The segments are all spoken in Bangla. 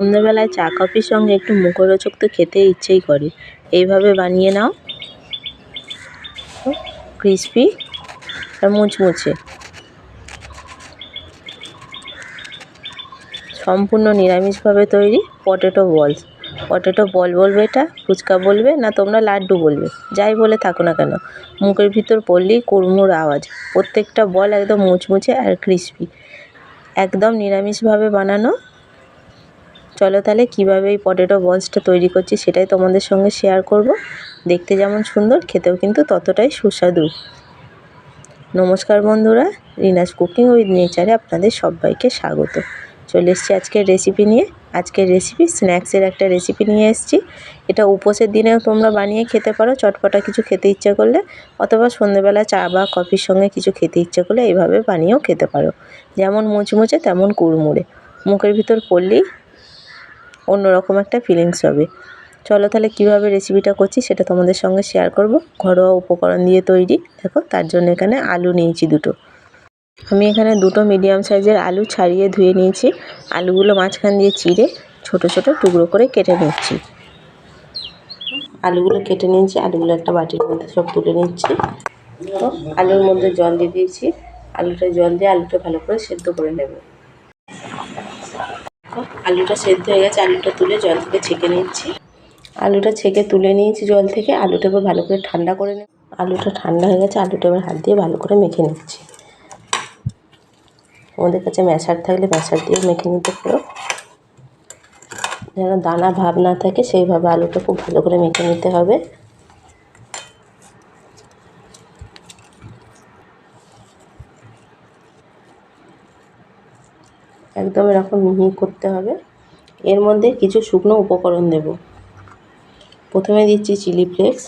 সন্ধ্যেবেলায় চা কফির সঙ্গে একটু মুখরোচক তো খেতে ইচ্ছেই করে। এইভাবে বানিয়ে নাও। ক্রিসপি আর মুচমুচে। সম্পূর্ণ নিরামিষভাবে তৈরি পটেটো বলস পটেটো বল বলবে এটা, ফুচকা বলবে, না তোমরা লাড্ডু বলবে। যাই বলে থাকো না কেন। মুখের ভিতর পড়লেই কুড়মুড় আওয়াজ। প্রত্যেকটা বল একদম মুচমুচে আর ক্রিসপি। একদম নিরামিষভাবে বানানো চলো তাহলে কীভাবে এই পটেটো বলসটা তৈরি করছি সেটাই তোমাদের সঙ্গে শেয়ার করব। দেখতে যেমন সুন্দর, খেতেও কিন্তু ততটাই সুস্বাদু। নমস্কার বন্ধুরা, রিনাস কুকিং উইথ নেচারে আপনাদের সবাইকে স্বাগত। চলে এসেছি আজকের রেসিপি নিয়ে। আজকের রেসিপি স্ন্যাক্সের একটা রেসিপি নিয়ে এসেছি। এটা উপোসের দিনেও তোমরা বানিয়ে খেতে পারো, চটপটা কিছু খেতে ইচ্ছা করলে, অথবা সন্ধ্যেবেলা চা বা কফির সঙ্গে কিছু খেতে ইচ্ছা করলে এইভাবে বানিয়েও খেতে পারো। যেমন মুচমুচে, তেমন কুড়মুড়ে। মুখের ভিতর পড়লেই অন্যরকম একটা ফিলিংস হবে। চলো তাহলে কীভাবে রেসিপিটা করছি সেটা তোমাদের সঙ্গে শেয়ার করব। ঘরোয়া উপকরণ দিয়ে তৈরি। দেখো, তার জন্য এখানে আলু নিয়েছি দুটো। আমি এখানে দুটো মিডিয়াম সাইজের আলু ছাড়িয়ে ধুয়ে নিয়েছি। আলুগুলো মাঝখান দিয়ে চিড়ে ছোট ছোট টুকরো করে কেটে নিচ্ছি। আলুগুলো কেটে নিয়েছি, আলুগুলো একটা বাটির মধ্যে সব তুলে নিচ্ছি। আলুর মধ্যে জল দিয়ে দিয়েছি। আলুটা জল দিয়ে আলুটা ভালো করে সেদ্ধ করে নেব। আলুটা সেদ্ধ হয়ে গেছে, আলুটা তুলে জল থেকে ছেঁকে নিচ্ছি। আলুটা ছেঁকে তুলে নিয়েছি জল থেকে, আলুটা এবার ভালো করে ঠান্ডা করে নে আলুটা ঠান্ডা হয়ে গেছে, আলুটা এবার হাত দিয়ে ভালো করে মেখে নিচ্ছি। আমাদের কাছে ম্যাশার থাকলে ম্যাশার দিয়ে মেখে নিতে পারো। যেন দানা ভাব না থাকে, সেইভাবে আলুটা খুব ভালো করে মেখে নিতে হবে। একদম এরকম মিহি করতে হবে। এর মধ্যে কিছু শুকনো উপকরণ দেব। প্রথমে দিচ্ছি চিলি ফ্লেক্স।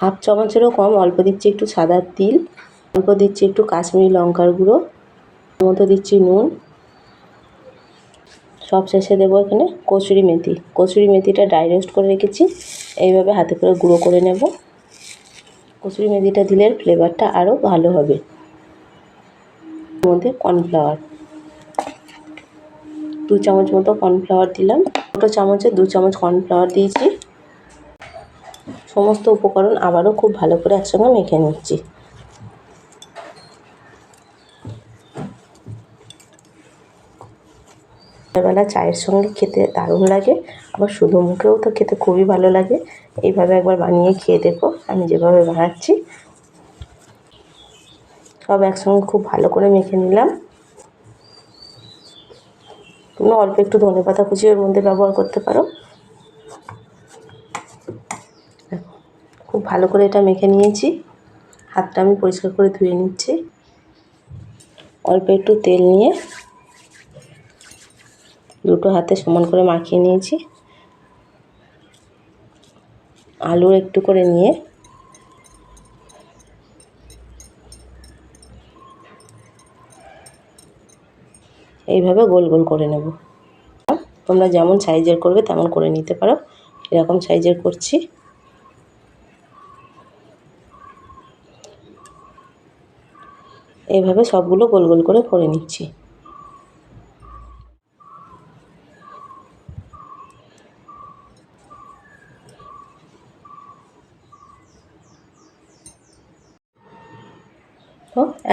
হাফ চামচেরও কম, অল্প দিচ্ছি একটু সাদা তিল। অল্প দিচ্ছি একটু কাশ্মীরি লঙ্কার গুঁড়ো। মতো দিচ্ছি নুন। সব শেষে দেবো এখানে কচুরি মেথি। কচুরি মেথিটা ড্রাই রোস্ট করে রেখেছি। এইভাবে হাতে করে গুঁড়ো করে নেব। কচুরি মেথিটা দিলে ফ্লেভারটা আরও ভালো হবে। মধ্যে কর্নফ্লাওয়ার দু চামচ মতো কর্নফ্লাওয়ার দিলাম। দুটো চামচে দু চামচ কর্নফ্লাওয়ার দিয়েছি। সমস্ত উপকরণ আবারও খুব ভালো করে একসঙ্গে মেখে নিচ্ছি। সকালবেলা চায়ের সঙ্গে খেতে দারুণ লাগে। আবার শুধু মুখেও তো খেতে খুবই ভালো লাগে। এইভাবে একবার বানিয়ে খেয়ে দেখো। আমি যেভাবে বানাচ্ছি সব একসঙ্গে খুব ভালো করে মেখে নিলাম। তোমরা অল্প একটু ধনে পাতা কুচি ওর মধ্যে ব্যবহার করতে পারো। খুব ভালো করে এটা মেখে নিয়েছি। হাতটা আমি পরিষ্কার করে ধুয়ে নিচ্ছি। অল্প একটু তেল নিয়ে দুটো হাতে সমান করে মাখিয়ে নিয়েছি। আলু একটু করে নিয়ে এইভাবে গোল গোল করে নেব। তোমরা যেমন সাইজের করবে তেমন করে নিতে পারো। এরকম সাইজের করছি। এইভাবে সবগুলো গোল গোল করে করে নিচ্ছি।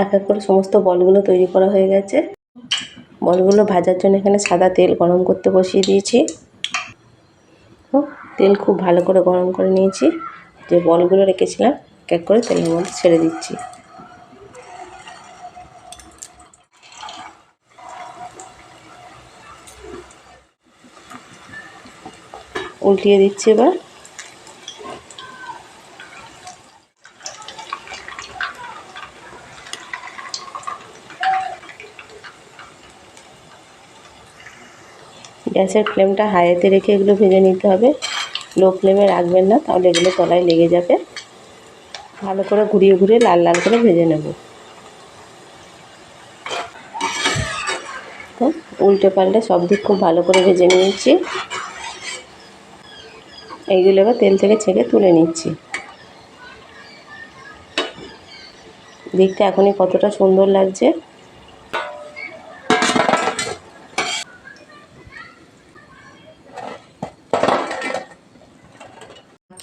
এক এক করে সমস্ত বলগুলো তৈরি করা হয়ে গেছে। বলগুলো ভাজার জন্য এখানে সাদা তেল গরম করতে বসিয়ে দিয়েছি। তেল খুব ভালো করে গরম করে নিয়েছি। যে বলগুলো রেখেছিলাম, এক এক করে তেলের মধ্যে ছেড়ে দিচ্ছি। উল্টিয়ে দিচ্ছি এবার। গ্যাসের ফ্লেমটা হাইতে রেখে এগুলো ভেজে নিতে হবে। লো ফ্লেমে রাখবেন না, তাহলে এগুলো তলায় লেগে যাবে। ভালো করে ঘুরিয়ে ঘুরিয়ে লাল লাল করে ভেজে নেব। তো উল্টে পাল্টে সব দিক খুব ভালো করে ভেজে নিয়েছি। এইগুলো এবার তেল থেকে ছেঁকে তুলে নিচ্ছি। দেখতে এখনই কতটা সুন্দর লাগছে।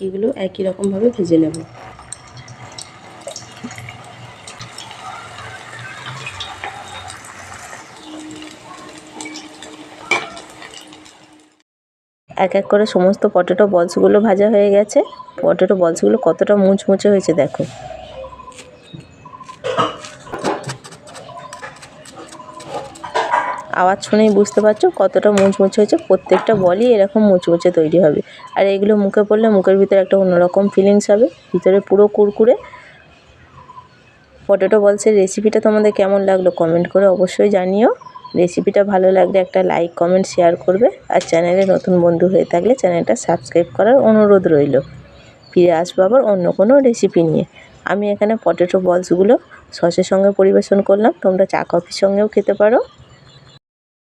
বাকিগুলো একই রকমভাবে ভেজে নেব। এক এক করে সমস্ত পটেটো বলসগুলো ভাজা হয়ে গেছে। পটেটো বলসগুলো কতটা মুচমুচে হয়েছে দেখো। আওয়াজ শুনেই বুঝতে পারছ কতটা মুচমুচে হয়েছে। প্রত্যেকটা বলই এরকম মুচমুচে তৈরি হবে। আর এগুলো মুখে পড়লে মুখের ভিতরে একটা অন্যরকম ফিলিংস হবে। ভিতরে পুরো কুরকুরে। পটেটো বলসের রেসিপিটা তোমাদের কেমন লাগল কমেন্ট করে অবশ্যই জানিও। রেসিপিটা ভালো লাগলে একটা লাইক কমেন্ট শেয়ার করবে। আর চ্যানেলে নতুন বন্ধু হয়ে থাকলে চ্যানেলটা সাবস্ক্রাইব করার অনুরোধ রইল। ফিরে আসব আবার অন্য কোনো রেসিপি নিয়ে। আমি এখানে পটেটো বলসগুলো সসের সঙ্গে পরিবেশন করলাম। তোমরা চা কফির সঙ্গেও খেতে পারো।